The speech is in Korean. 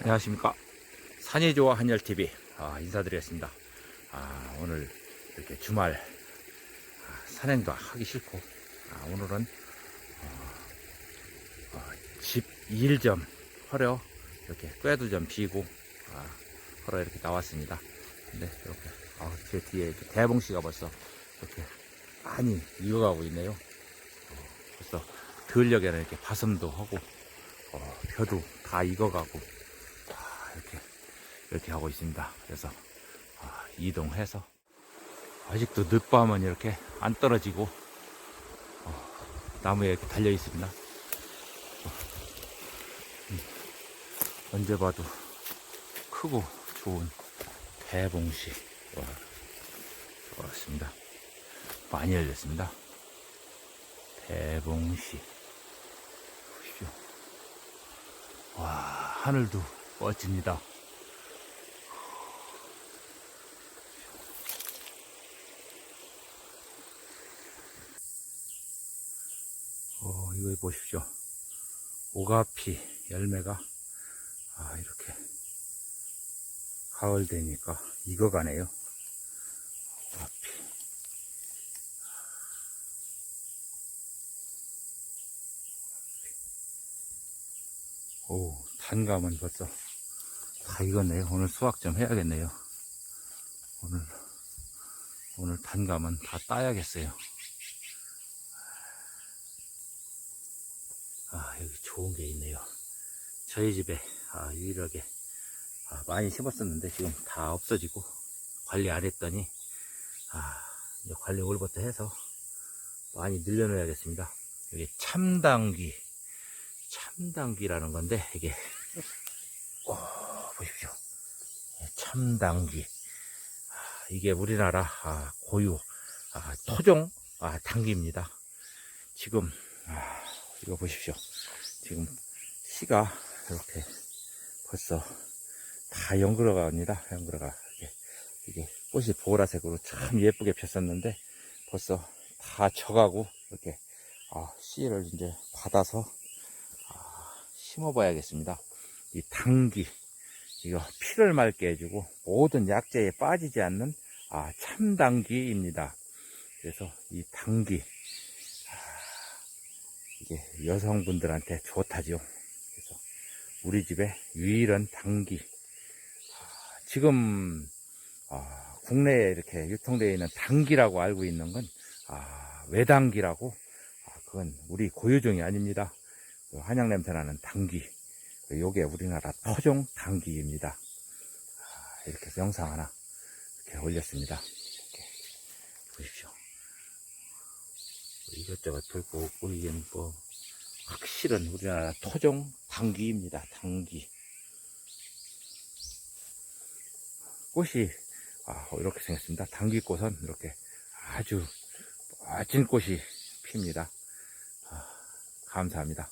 안녕하십니까. 산이 좋아 한열TV 아, 인사드리겠습니다. 아, 오늘 이렇게 주말 아, 산행도 하기 싫고 아, 오늘은 어, 어, 집일좀 하려 이렇게 꾀도 좀 비고 아, 하러 이렇게 나왔습니다. 근데 이렇게 아, 제 뒤에 대봉씨가 벌써 이렇게 많이 익어가고 있네요. 어, 벌써 들녘에는 이렇게 바슴도 하고 어, 벼도 다 익어가고 아, 이렇게 이렇게 하고 있습니다. 그래서 아, 이동해서 아직도 늦밤은 이렇게 안 떨어지고 어, 나무에 달려 있습니다. 어, 음, 언제 봐도 크고 좋은 대봉시 와, 좋았습니다. 많이 열렸습니다. 대봉시. 와, 하늘도 멋집니다. 어, 이거 보십시오. 오가피 열매가, 아, 이렇게, 가을 되니까 익어가네요. 오가피. 오, 단감은 벌써 다 익었네요. 오늘 수확 좀 해야겠네요. 오늘, 오늘 단감은 다 따야겠어요. 아, 여기 좋은 게 있네요. 저희 집에, 아, 유일하게, 아, 많이 심었었는데 지금 다 없어지고 관리 안 했더니, 아, 이제 관리 올부터 해서 많이 늘려놓아야겠습니다. 여기 참당귀, 참당귀라는 건데, 이게, 오, 보십시오. 예, 참당귀. 아, 이게 우리나라 아, 고유 아, 토종 아, 당귀입니다. 지금 아, 이거 보십시오. 지금 씨가 이렇게 벌써 다 연그러갑니다. 연그러가 이게, 이게 꽃이 보라색으로 참 예쁘게 폈었는데 벌써 다 져가고 이렇게 아, 씨를 이제 받아서 아, 심어봐야겠습니다. 이 당귀 이거 피를 맑게 해주고 모든 약재에 빠지지 않는 아, 참당귀입니다. 그래서 이 당귀 아, 이게 여성분들한테 좋다죠. 그래서 우리 집에 유일한 당귀 아, 지금 아, 국내에 이렇게 유통되어 있는 당귀라고 알고 있는 건 아, 외당귀라고 아, 그건 우리 고유종이 아닙니다. 그 한약 냄새 나는 당귀 요게 우리나라 토종 당귀입니다. 아, 이렇게 해서 영상 하나 이렇게 올렸습니다. 이렇게 보십시오. 뭐 이것저것 들고 보이기는 뭐 확실한 우리나라 토종 당귀입니다. 당귀. 꽃이 아, 이렇게 생겼습니다. 당귀꽃은 이렇게 아주 멋진 꽃이 핍니다. 아, 감사합니다.